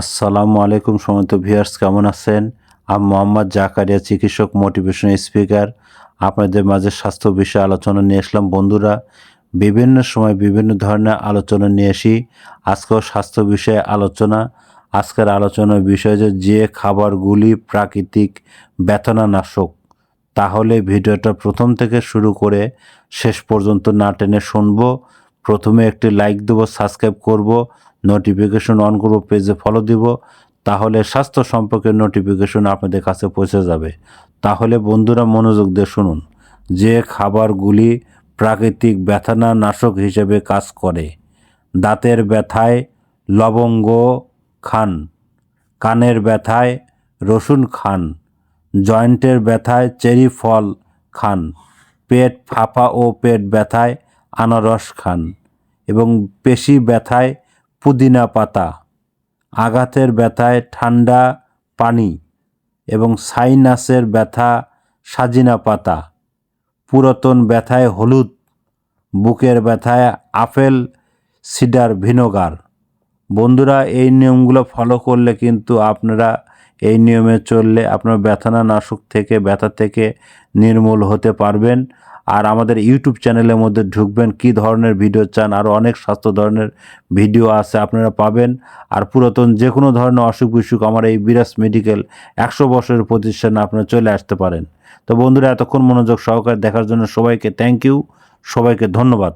আসসালামু আলাইকুম সমন্ত ভিউয়ার্স, কেমন আছেন? আমি মোহাম্মদ জাকারিয়া, চিকিৎসক মোটিভেশন স্পিকার আপনাদের মাঝে স্বাস্থ্য বিষয়ে আলোচনা নিয়ে আসলাম। বন্ধুরা, বিভিন্ন সময় বিভিন্ন ধরনের আলোচনা নিয়ে আসি। আজকেও স্বাস্থ্য বিষয়ে আলোচনা। আজকের আলোচনার বিষয় যে যে খাবারগুলি প্রাকৃতিক ব্যথনানাশক তাহলে ভিডিওটা প্রথম থেকে শুরু করে শেষ পর্যন্ত না টেনে শুনব। প্রথমে একটি লাইক দেবো সাবস্ক্রাইব করব নোটিফিকেশন অন করব পেজে ফলো দিব, তাহলে স্বাস্থ্য সম্পর্কে নোটিফিকেশন আপনাদের কাছে পৌঁছে যাবে। তাহলে বন্ধুরা মনোযোগ দিয়ে শুনুন, যে খাবারগুলি প্রাকৃতিক ব্যথানা নাশক হিসেবে কাজ করে, দাঁতের ব্যথায় লবঙ্গ খান, কানের ব্যথায় রসুন খান জয়েন্টের ব্যথায় চেরি ফল খান, পেট ফাঁপা ও পেট ব্যথায় আনারস খান এবং পেশি ব্যথায় পুদিনা পাতা, আঘাতের ব্যথায় ঠান্ডা পানি এবং সাইনাসের ব্যথা সাজিনা পাতা, পুরাতন ব্যথায় হলুদ, বুকের ব্যথায় আপেল, সিডার ভিনেগার। বন্ধুরা, এই নিয়মগুলো ফলো করলে কিন্তু আপনারা এই নিয়মে চললে আপনার ব্যথানা নাশক থেকে, ব্যথা থেকে নির্মূল হতে পারবেন। আর আমাদের ইউটিউব চ্যানেলের মধ্যে ঢুকবেন, কি ধরনের ভিডিও চান আরও অনেক স্বাস্থ্য ধরনের ভিডিও আছে আপনারা পাবেন। আর পুরাতন যে কোনো ধরনের অসুখ বিসুখ আমার এই বিরাস মেডিকেল একশো বছরের প্রতিষ্ঠানে আপনারা চলে আসতে পারেন। তো বন্ধুরা, এতক্ষণ মনোযোগ সহকারে দেখার জন্য সবাইকে থ্যাংক ইউ সবাইকে ধন্যবাদ।